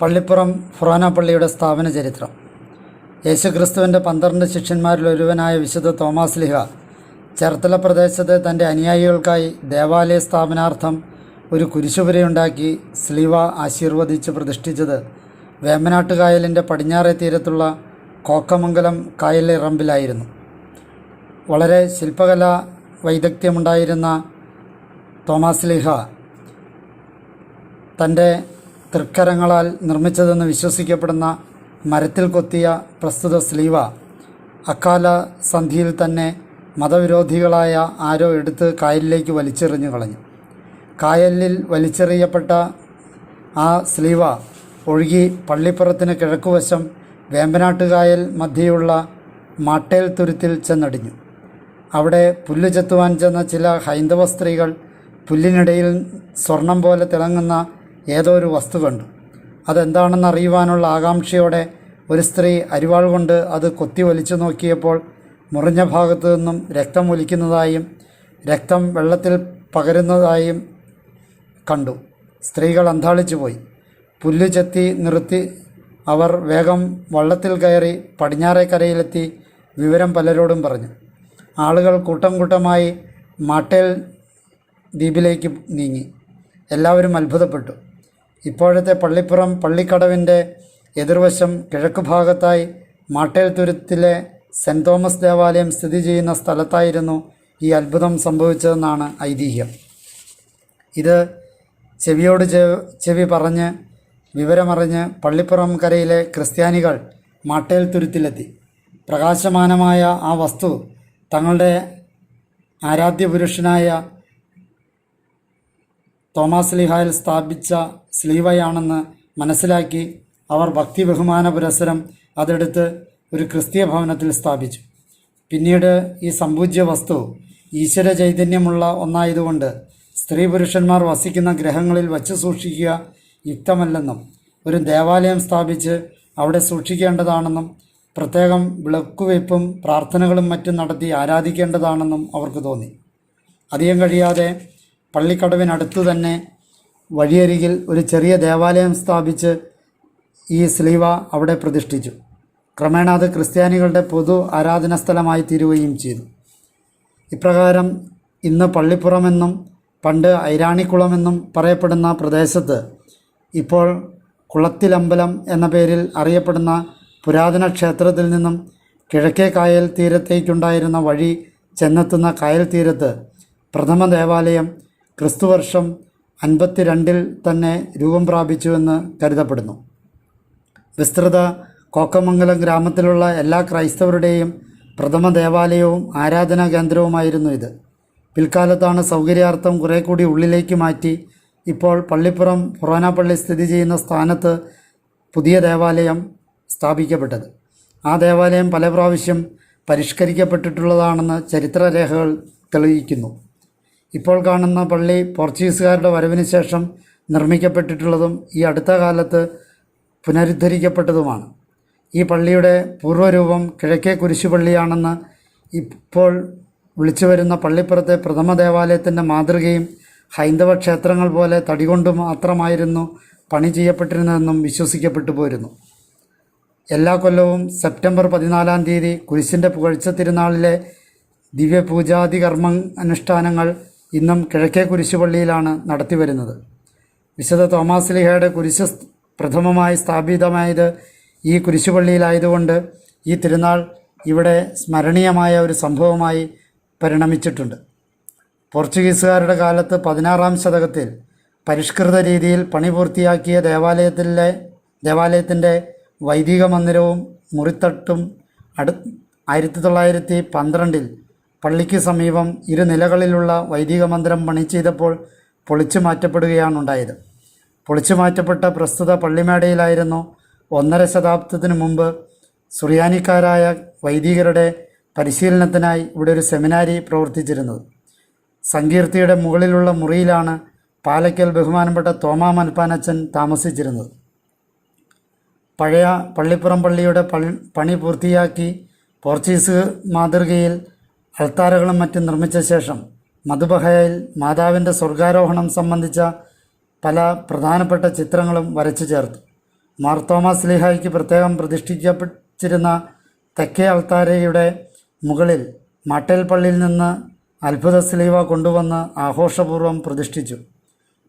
പള്ളിപ്പുറം ഫുറാന പള്ളിയുടെ സ്ഥാപന ചരിത്രം. യേശുക്രിസ്തുവിന്റെ പന്ത്രണ്ട് ശിഷ്യന്മാരിൽ ഒരുവനായ വിശുദ്ധ തോമാസ് ലിഹ ചേർത്തല പ്രദേശത്ത് തന്റെ അനുയായികൾക്കായി ദേവാലയ സ്ഥാപനാർത്ഥം ഒരു കുരിശുപുരയുണ്ടാക്കി സ്ലീവ ആശീർവദിച്ച് പ്രതിഷ്ഠിച്ചത് വേമ്പനാട്ട് കായലിന്റെ പടിഞ്ഞാറേ തീരത്തുള്ള കോക്കമംഗലം കായലിറമ്പിലായിരുന്നു വളരെ ശില്പകലാ വൈദഗ്ധ്യമുണ്ടായിരുന്ന തോമാസ് ലിഹ തന്റെ തൃക്കരങ്ങളാൽ നിർമ്മിച്ചതെന്ന് വിശ്വസിക്കപ്പെടുന്ന മരത്തിൽ കൊത്തിയ പ്രസ്തുത സ്ലീവ അക്കാല സന്ധിയിൽ തന്നെ മതവിരോധികളായ ആരോ എടുത്ത് കായലിലേക്ക് വലിച്ചെറിഞ്ഞു കളഞ്ഞു. കായലിൽ വലിച്ചെറിയപ്പെട്ട ആ സ്ലീവ ഒഴുകി പള്ളിപ്പുറത്തിന് കിഴക്കുവശം വേമ്പനാട്ടുകായൽ മധ്യയുള്ള മാട്ടേൽ തുരുത്തിൽ ചെന്നടിഞ്ഞു. അവിടെ പുല്ല് ചെത്തുവാൻ ചെന്ന ചില ഹൈന്ദവ സ്ത്രീകൾ പുല്ലിനിടയിൽ സ്വർണം പോലെ തിളങ്ങുന്ന ഏതോ ഒരു വസ്തു കണ്ടു. അതെന്താണെന്ന് അറിയുവാനുള്ള ആകാംക്ഷയോടെ ഒരു സ്ത്രീ അരിവാൾ കൊണ്ട് അത് കൊത്തി വലിച്ചു നോക്കിയപ്പോൾ മുറിഞ്ഞ ഭാഗത്തു നിന്നും രക്തം ഒലിക്കുന്നതായും രക്തം വെള്ളത്തിൽ പകരുന്നതായും കണ്ടു. സ്ത്രീകൾ അന്താളിച്ചു പോയി. പുല്ല് ചെത്തി നിർത്തി അവർ വേഗം വള്ളത്തിൽ കയറി പടിഞ്ഞാറേ കരയിലെത്തി വിവരം പലരോടും പറഞ്ഞു. ആളുകൾ കൂട്ടം കൂട്ടമായി മാട്ടേൽ ദ്വീപിലേക്ക് നീങ്ങി. എല്ലാവരും അത്ഭുതപ്പെട്ടു. ഇപ്പോഴത്തെ പള്ളിപ്പുറം പള്ളിക്കടവിന്റെ എതിർവശം കിഴക്ക് ഭാഗത്തായി മാട്ടേൽ തുരുത്തിലെ സെന്റ് തോമസ് ദേവാലയം സ്ഥിതി ചെയ്യുന്ന സ്ഥലത്തായിരുന്നു ഈ അത്ഭുതം സംഭവിച്ചതെന്നാണ് ഐതിഹ്യം. ഇത് ചെവിയോട് ചെവി പറഞ്ഞ് വിവരമറിഞ്ഞ് പള്ളിപ്പുറം കരയിലെ ക്രിസ്ത്യാനികൾ മാട്ടേൽ തുരുത്തിലെത്തി പ്രകാശമാനമായ ആ വസ്തു തങ്ങളുടെ ആരാധ്യ പുരുഷനായ തോമസ് ലിഹായിൽ സ്ഥാപിച്ച സ്ലീവയാണെന്ന് മനസ്സിലാക്കി അവർ ഭക്തി ബഹുമാന പുരസരം അതെടുത്ത് ഒരു ക്രിസ്തീയ ഭവനത്തിൽ സ്ഥാപിച്ചു. പിന്നീട് ഈ സമ്പൂജ്യ വസ്തു ഈശ്വര ചൈതന്യമുള്ള ഒന്നായതുകൊണ്ട് സ്ത്രീ പുരുഷന്മാർ വസിക്കുന്ന ഗ്രഹങ്ങളിൽ വച്ച് സൂക്ഷിക്കുക യുക്തമല്ലെന്നും ഒരു ദേവാലയം സ്ഥാപിച്ച് അവിടെ സൂക്ഷിക്കേണ്ടതാണെന്നും പ്രത്യേകം വിളക്കുവയ്പ്പും പ്രാർത്ഥനകളും മറ്റും നടത്തി ആരാധിക്കേണ്ടതാണെന്നും അവർക്ക് തോന്നി. അധികം കഴിയാതെ പള്ളിക്കടവിനടുത്തു തന്നെ വഴിയരികിൽ ഒരു ചെറിയ ദേവാലയം സ്ഥാപിച്ച് ഈ സ്ലീവ അവിടെ പ്രതിഷ്ഠിച്ചു. ക്രമേണ അത് ക്രിസ്ത്യാനികളുടെ പൊതു ആരാധന സ്ഥലമായി തീരുകയും ചെയ്തു. ഇപ്രകാരം ഇന്ന് പള്ളിപ്പുറമെന്നും പണ്ട് ഐരാണിക്കുളമെന്നും പറയപ്പെടുന്ന പ്രദേശത്ത് ഇപ്പോൾ കുളത്തിലമ്പലം എന്ന പേരിൽ അറിയപ്പെടുന്ന പുരാതന ക്ഷേത്രത്തിൽ നിന്നും കിഴക്കേ കായൽ തീരത്തേക്കുണ്ടായിരുന്ന വഴി ചെന്നെത്തുന്ന കായൽ തീരത്ത് പ്രഥമ ദേവാലയം ക്രിസ്തുവർഷം അൻപത്തിരണ്ടിൽ തന്നെ രൂപം പ്രാപിച്ചുവെന്ന് കരുതപ്പെടുന്നു. വിസ്തൃത കോക്കമംഗലം ഗ്രാമത്തിലുള്ള എല്ലാ ക്രൈസ്തവരുടെയും പ്രഥമ ദേവാലയവും ആരാധനാ കേന്ദ്രവുമായിരുന്നു ഇത്. പിൽക്കാലത്താണ് സൗകര്യാർത്ഥം കുറേ കൂടി ഉള്ളിലേക്ക് മാറ്റി ഇപ്പോൾ പള്ളിപ്പുറം ഫൊറോന പള്ളി സ്ഥിതി ചെയ്യുന്ന സ്ഥാനത്ത് പുതിയ ദേവാലയം സ്ഥാപിക്കപ്പെട്ടത്. ആ ദേവാലയം പല പ്രാവശ്യം പരിഷ്കരിക്കപ്പെട്ടിട്ടുള്ളതാണെന്ന് ചരിത്രരേഖകൾ തെളിയിക്കുന്നു. ഇപ്പോൾ കാണുന്ന പള്ളി പോർച്ചുഗീസുകാരുടെ വരവിന് ശേഷം നിർമ്മിക്കപ്പെട്ടിട്ടുള്ളതും ഈ അടുത്ത കാലത്ത് പുനരുദ്ധരിക്കപ്പെട്ടതുമാണ്. ഈ പള്ളിയുടെ പൂർവരൂപം കിഴക്കേ കുരിശുപള്ളിയാണെന്ന് ഇപ്പോൾ വിളിച്ചു വരുന്ന പള്ളിപ്പുറത്തെ പ്രഥമ ദേവാലയത്തിന്റെ മാതൃകയും ഹൈന്ദവ ക്ഷേത്രങ്ങൾ പോലെ തടികൊണ്ട് മാത്രമായിരുന്നു പണി ചെയ്യപ്പെട്ടിരുന്നതെന്നും വിശ്വസിക്കപ്പെട്ടു പോരുന്നു. എല്ലാ കൊല്ലവും സെപ്റ്റംബർ പതിനാലാം തീയതി കുരിശിന്റെ പുകഴ്ച തിരുനാളിലെ ദിവ്യപൂജാതി കർമ്മ അനുഷ്ഠാനങ്ങൾ ഇന്നും കിഴക്കേ കുരിശുപള്ളിയിലാണ് നടത്തിവരുന്നത്. വിശുദ്ധ തോമാസ് ലിഹയുടെ കുരിശ് പ്രഥമമായി സ്ഥാപിതമായത് ഈ കുരിശുപള്ളിയിലായതുകൊണ്ട് ഈ തിരുനാൾ ഇവിടെ സ്മരണീയമായ ഒരു സംഭവമായി പരിണമിച്ചിട്ടുണ്ട്. പോർച്ചുഗീസുകാരുടെ കാലത്ത് പതിനാറാം ശതകത്തിൽ പരിഷ്കൃത രീതിയിൽ പണി പൂർത്തിയാക്കിയ ദേവാലയത്തിലെ ദേവാലയത്തിന്റെ വൈദിക മന്ദിരവും മുറിത്തട്ടും അടു ആയിരത്തി തൊള്ളായിരത്തി പന്ത്രണ്ടിൽ പള്ളിക്ക് സമീപം ഇരു നിലകളിലുള്ള വൈദിക മന്ദിരം പണി ചെയ്തപ്പോൾ പൊളിച്ചു മാറ്റപ്പെടുകയാണുണ്ടായത്. പൊളിച്ചു മാറ്റപ്പെട്ട പ്രസ്തുത പള്ളിമേടയിലായിരുന്നു ഒന്നര ശതാബ്ദത്തിനു മുമ്പ് സുറിയാനിക്കാരായ വൈദികരുടെ പരിശീലനത്തിനായി ഇവിടെ ഒരു സെമിനാരി പ്രവർത്തിച്ചിരുന്നത്. സങ്കീർത്തിയുടെ മുകളിലുള്ള മുറിയിലാണ് പാലക്കൽ ബഹുമാനപ്പെട്ട തോമാ മൽപ്പാനച്ചൻ താമസിച്ചിരുന്നത്. പഴയ പള്ളിപ്പുറം പള്ളിയുടെ പണി പൂർത്തിയാക്കി പോർച്ചുഗീസ് മാതൃകയിൽ അൾത്താരകളും മറ്റും നിർമ്മിച്ച ശേഷം മധുബഹയിൽ മാതാവിന്റെ സ്വർഗാരോഹണം സംബന്ധിച്ച പല പ്രധാനപ്പെട്ട ചിത്രങ്ങളും വരച്ചു ചേർത്തു. മാർത്തോമാ സ്ലിഹായ്ക്ക് പ്രത്യേകം പ്രതിഷ്ഠിക്കപ്പെട്ടിരുന്ന തെക്കേ അൾത്താരയുടെ മുകളിൽ മാട്ടേൽ പള്ളിയിൽ നിന്ന് അത്ഭുത സ്ലീവ കൊണ്ടുവന്ന് ആഘോഷപൂർവം പ്രതിഷ്ഠിച്ചു.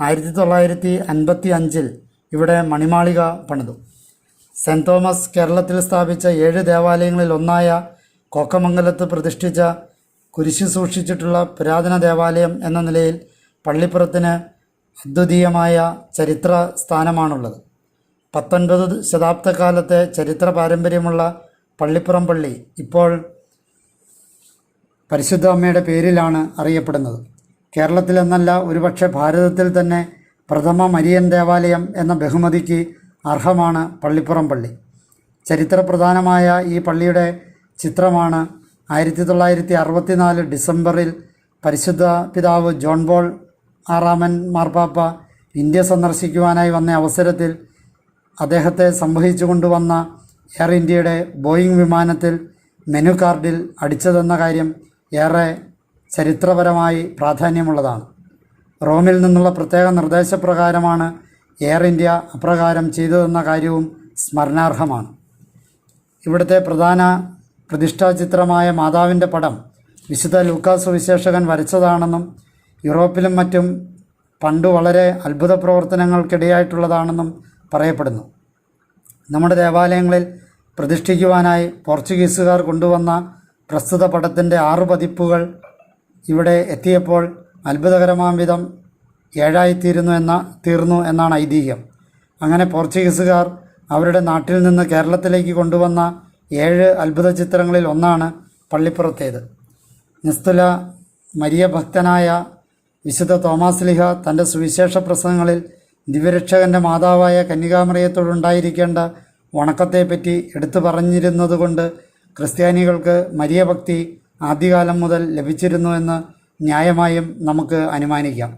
ആയിരത്തി തൊള്ളായിരത്തി അൻപത്തി അഞ്ചിൽ ഇവിടെ മണിമാളിക പണിതു. സെന്റ് തോമസ് കേരളത്തിൽ സ്ഥാപിച്ച ഏഴ് ദേവാലയങ്ങളിൽ ഒന്നായ കോക്കമംഗലത്ത് പ്രതിഷ്ഠിച്ച കുരിശ് സൂക്ഷിച്ചിട്ടുള്ള പുരാതന ദേവാലയം എന്ന നിലയിൽ പള്ളിപ്പുറത്തിന് അദ്വിതീയമായ ചരിത്ര സ്ഥാനമാണുള്ളത്. പത്തൊൻപത് ശതാബ്ദക്കാലത്തെ ചരിത്ര പാരമ്പര്യമുള്ള പള്ളിപ്പുറം പള്ളി ഇപ്പോൾ പരിശുദ്ധ അമ്മയുടെ പേരിലാണ് അറിയപ്പെടുന്നത്. കേരളത്തിലെന്നല്ല ഒരുപക്ഷെ ഭാരതത്തിൽ തന്നെ പ്രഥമ മരിയൻ ദേവാലയം എന്ന ബഹുമതിക്ക് അർഹമാണ് പള്ളിപ്പുറം പള്ളി. ചരിത്രപ്രധാനമായ ഈ പള്ളിയുടെ ചിത്രമാണ്. ആയിരത്തി തൊള്ളായിരത്തി അറുപത്തിനാല് ഡിസംബറിൽ പരിശുദ്ധ പിതാവ് ജോൺ ബോൾ ആറാമൻ മാർപ്പാപ്പ ഇന്ത്യ സന്ദർശിക്കുവാനായി വന്ന അവസരത്തിൽ അദ്ദേഹത്തെ സംവഹിച്ചു കൊണ്ടുവന്ന എയർ ഇന്ത്യയുടെ ബോയിങ് വിമാനത്തിൽ മെനു കാർഡിൽ അടിച്ചതെന്ന കാര്യം ഏറെ ചരിത്രപരമായി പ്രാധാന്യമുള്ളതാണ്. റോമിൽ നിന്നുള്ള പ്രത്യേക നിർദ്ദേശപ്രകാരമാണ് എയർ ഇന്ത്യ അപ്രകാരം ചെയ്തതെന്ന കാര്യവും സ്മരണാർഹമാണ്. ഇവിടുത്തെ പ്രധാന പ്രതിഷ്ഠാചിത്രമായ മാതാവിന്റെ പടം വിശുദ്ധ ലൂക്കാസ് സുവിശേഷകൻ വരച്ചതാണെന്നും യൂറോപ്പിലും മറ്റും പണ്ട് വളരെ അത്ഭുത പ്രവർത്തനങ്ങൾക്കിടയായിട്ടുള്ളതാണെന്നും പറയപ്പെടുന്നു. നമ്മുടെ ദേവാലയങ്ങളിൽ പ്രതിഷ്ഠിക്കുവാനായി പോർച്ചുഗീസുകാർ കൊണ്ടുവന്ന പ്രസ്തുത പടത്തിന്റെ ആറ് പതിപ്പുകൾ ഇവിടെ എത്തിയപ്പോൾ അത്ഭുതകരമാം വിധം ഏഴായിത്തീരുന്നു എന്ന തീർന്നു എന്നാണ് ഐതിഹ്യം. അങ്ങനെ പോർച്ചുഗീസുകാർ അവരുടെ നാട്ടിൽ നിന്ന് കേരളത്തിലേക്ക് കൊണ്ടുവന്ന ഏഴ് അത്ഭുത ചിത്രങ്ങളിൽ ഒന്നാണ് പള്ളിപ്പുറത്തേത്. നിസ്തുല മരിയ ഭക്തനായ വിശുദ്ധ തോമാസ് ലിഹ തന്റെ സുവിശേഷ പ്രസംഗങ്ങളിൽ ദിവ്യരക്ഷകന്റെ മാതാവായ കന്യകാമറിയത്തോടുണ്ടായിരിക്കേണ്ട വണക്കത്തെപ്പറ്റി എടുത്തു പറഞ്ഞിരുന്നതുകൊണ്ട് ക്രിസ്ത്യാനികൾക്ക് മരിയ ഭക്തി ആദ്യകാലം മുതൽ ലഭിച്ചിരുന്നുവെന്ന് ന്യായമായും നമുക്ക് അനുമാനിക്കാം.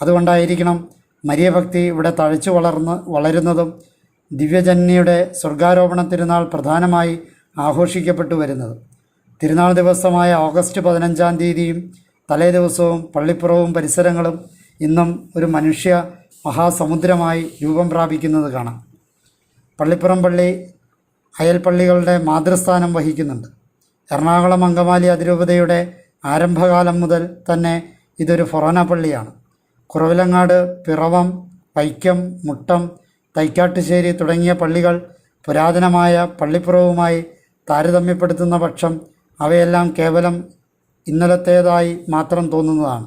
അതുകൊണ്ടായിരിക്കണം മരിയഭക്തി ഇവിടെ തഴച്ചു വളർന്ന് വളരുന്നതും ദിവ്യജന്യയുടെ സ്വർഗാരോപണ തിരുനാൾ പ്രധാനമായി ആഘോഷിക്കപ്പെട്ടു വരുന്നത്. തിരുനാൾ ദിവസമായ ഓഗസ്റ്റ് പതിനഞ്ചാം തീയതിയും തലേ ദിവസവും പള്ളിപ്പുറവും പരിസരങ്ങളും ഇന്നും ഒരു മനുഷ്യ മഹാസമുദ്രമായി രൂപം പ്രാപിക്കുന്നത് കാണാം. പള്ളിപ്പുറം പള്ളി അയൽപ്പള്ളികളുടെ മാതൃസ്ഥാനം വഹിക്കുന്നുണ്ട്. എറണാകുളം അങ്കമാലി അതിരൂപതയുടെ ആരംഭകാലം മുതൽ തന്നെ ഇതൊരു ഫൊറോന പള്ളിയാണ്. കുറവിലങ്ങാട് പിറവം വൈക്കം മുട്ടം തൈക്കാട്ടുശ്ശേരി തുടങ്ങിയ പള്ളികൾ പുരാതനമായ പള്ളിപ്പുറവുമായി താരതമ്യപ്പെടുത്തുന്ന പക്ഷം അവയെല്ലാം കേവലം ഇന്നലത്തേതായി മാത്രം തോന്നുന്നതാണ്.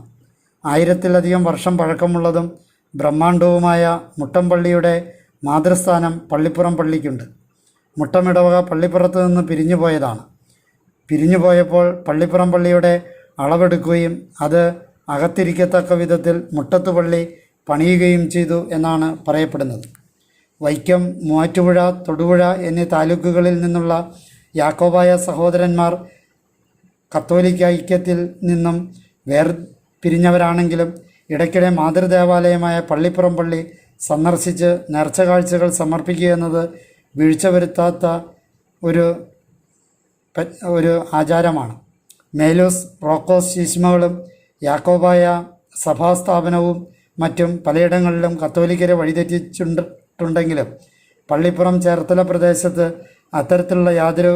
ആയിരത്തിലധികം വർഷം പഴക്കമുള്ളതും ബ്രഹ്മാണ്ഡവുമായ മുട്ടംപള്ളിയുടെ മാതൃസ്ഥാനം പള്ളിപ്പുറം പള്ളിക്കുണ്ട്. മുട്ടമിടവക പള്ളിപ്പുറത്ത് നിന്ന് പിരിഞ്ഞു പോയതാണ്. പിരിഞ്ഞു പോയപ്പോൾ പള്ളിപ്പുറം പള്ളിയുടെ അളവെടുക്കുകയും അത് അകത്തിരിക്കത്തക്ക വിധത്തിൽ മുട്ടത്തുപള്ളി പണിയുകയും ചെയ്തു എന്നാണ് പറയപ്പെടുന്നത്. വൈക്കം മൂവാറ്റുപുഴ തൊടുപുഴ എന്നീ താലൂക്കുകളിൽ നിന്നുള്ള യാക്കോബായ സഹോദരന്മാർ കത്തോലിക്ക ഐക്യത്തിൽ നിന്നും വേർപിരിഞ്ഞവരാണെങ്കിലും ഇടയ്ക്കിടെ മാതൃദേവാലയമായ പള്ളിപ്പുറം പള്ളി സന്ദർശിച്ച് നേർച്ച കാഴ്ചകൾ സമർപ്പിക്കുക എന്നത് വീഴ്ച വരുത്താത്ത ഒരു ഒരു ആചാരമാണ്. മേലൂസ് റോക്കോസ് ശീശ്മകളും യാക്കോബായ സഭാസ്ഥാപനവും മറ്റും പലയിടങ്ങളിലും കത്തോലിക്കരെ വഴിതെറ്റിച്ചിട്ടുണ്ടെങ്കിലും പള്ളിപ്പുറം ചേർത്തല പ്രദേശത്ത് അത്തരത്തിലുള്ള യാതൊരു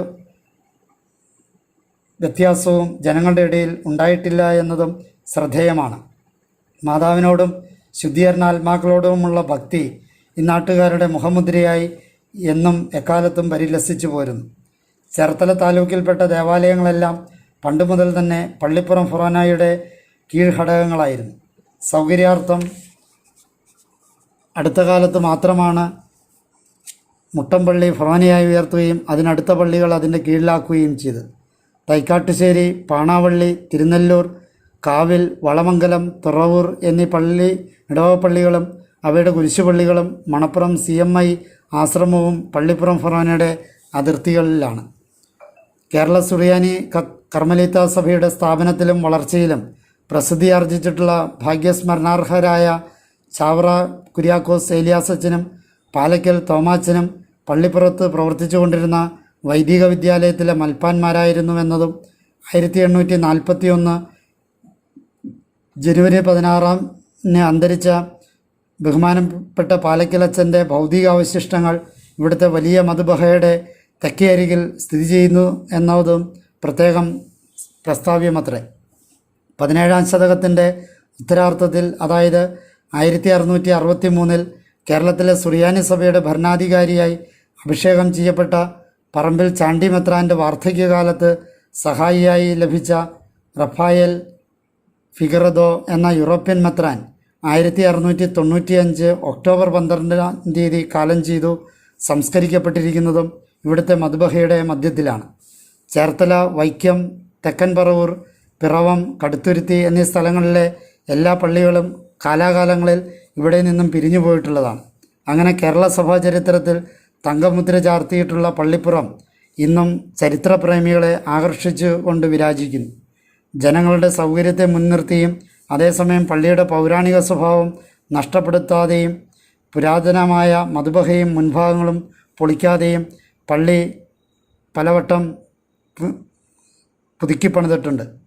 വ്യത്യാസവും ജനങ്ങളുടെ ഇടയിൽ ഉണ്ടായിട്ടില്ല എന്നതും ശ്രദ്ധേയമാണ്. മാതാവിനോടും ശുദ്ധീകരണാത്മാക്കളോടുമുള്ള ഭക്തി ഇന്നാട്ടുകാരുടെ മുഖമുദ്രയായി എന്നും എക്കാലത്തും പരിലസിച്ചു പോരുന്നു. ചേർത്തല താലൂക്കിൽപ്പെട്ട ദേവാലയങ്ങളെല്ലാം പണ്ട് മുതൽ തന്നെ പള്ളിപ്പുറം ഫൊറോനായുടെ കീഴ്ഘടകങ്ങളായിരുന്നു. സൗകര്യാർത്ഥം അടുത്ത കാലത്ത് മാത്രമാണ് മുട്ടമ്പള്ളി ഭവാനിയായി ഉയർത്തുകയും അതിനടുത്ത പള്ളികൾ അതിന്റെ കീഴിലാക്കുകയും ചെയ്തു. തൈക്കാട്ടുശ്ശേരി പാണാവള്ളി തിരുനെല്ലൂർ കാവിൽ വളമംഗലം തുറവൂർ എന്നീ പള്ളി ഇടവപ്പള്ളികളും അവയുടെ കുരിശുപള്ളികളും മണപ്പുറം സി എം ഐ ആശ്രമവും പള്ളിപ്പുറം ഫൊറോനയുടെ അതിർത്തികളിലാണ്. കേരള സുറിയാനി കർമ്മലീത്ത സഭയുടെ സ്ഥാപനത്തിലും വളർച്ചയിലും പ്രസിദ്ധിയാർജിച്ചിട്ടുള്ള ഭാഗ്യസ്മരണാർഹരായ ചാവറ കുര്യാക്കോസ് ഏലിയാസച്ചനും പാലക്കൽ തോമാച്ചനും പള്ളിപ്പുറത്ത് പ്രവർത്തിച്ചുകൊണ്ടിരുന്ന വൈദിക വിദ്യാലയത്തിലെ മൽപ്പാന്മാരായിരുന്നുവെന്നതും ആയിരത്തി എണ്ണൂറ്റി നാൽപ്പത്തി ഒന്ന് ജനുവരി പതിനാറാമിന് അന്തരിച്ച ബഹുമാനപ്പെട്ട പാലക്കലച്ചന്റെ ഭൗതികാവശിഷ്ടങ്ങൾ ഇവിടുത്തെ വലിയ മധുബഹയുടെ തെക്കേ അരികിൽ സ്ഥിതി ചെയ്യുന്നു എന്നതും പ്രത്യേകം പ്രസ്താവ്യമത്രേ. പതിനേഴാം ശതകത്തിന്റെ ഉത്തരാർത്ഥത്തിൽ അതായത് ആയിരത്തി അറുന്നൂറ്റി അറുപത്തി മൂന്നിൽ കേരളത്തിലെ സുറിയാനി സഭയുടെ ഭരണാധികാരിയായി അഭിഷേകം ചെയ്യപ്പെട്ട പറമ്പിൽ ചാണ്ടി മെത്രാന്റെ വാർദ്ധക്യകാലത്ത് സഹായിയായി ലഭിച്ച റഫായൽ ഫിഗറദോ എന്ന യൂറോപ്യൻ മെത്രാൻ ആയിരത്തി അറുന്നൂറ്റി തൊണ്ണൂറ്റിയഞ്ച് ഒക്ടോബർ പന്ത്രണ്ടാം തീയതി കാലം ചെയ്തു സംസ്കരിക്കപ്പെട്ടിരിക്കുന്നതും ഇവിടുത്തെ മധുബഹയുടെ മധ്യത്തിലാണ്. ചേർത്തല വൈക്കം തെക്കൻ പറവൂർ പിറവം കടുത്തുരുത്തി എന്നീ സ്ഥലങ്ങളിലെ എല്ലാ പള്ളികളും കാലാകാലങ്ങളിൽ ഇവിടെ നിന്നും പിരിഞ്ഞു പോയിട്ടുള്ളതാണ്. അങ്ങനെ കേരള സഭാ ചരിത്രത്തിൽ തങ്കമുദ്ര ചാർത്തിയിട്ടുള്ള പള്ളിപ്പുറം ഇന്നും ചരിത്രപ്രേമികളെ ആകർഷിച്ചു കൊണ്ട് വിരാജിക്കുന്നു. ജനങ്ങളുടെ സൗകര്യത്തെ മുൻനിർത്തിയും അതേസമയം പള്ളിയുടെ പൗരാണിക സ്വഭാവം നഷ്ടപ്പെടുത്താതെയും പുരാതനമായ മധുബഹയും മുൻഭാഗങ്ങളും പൊളിക്കാതെയും പള്ളി പലവട്ടം പുതുക്കിപ്പണിതിട്ടുണ്ട്. പുതുക്കി പണിതിട്ടുണ്ട്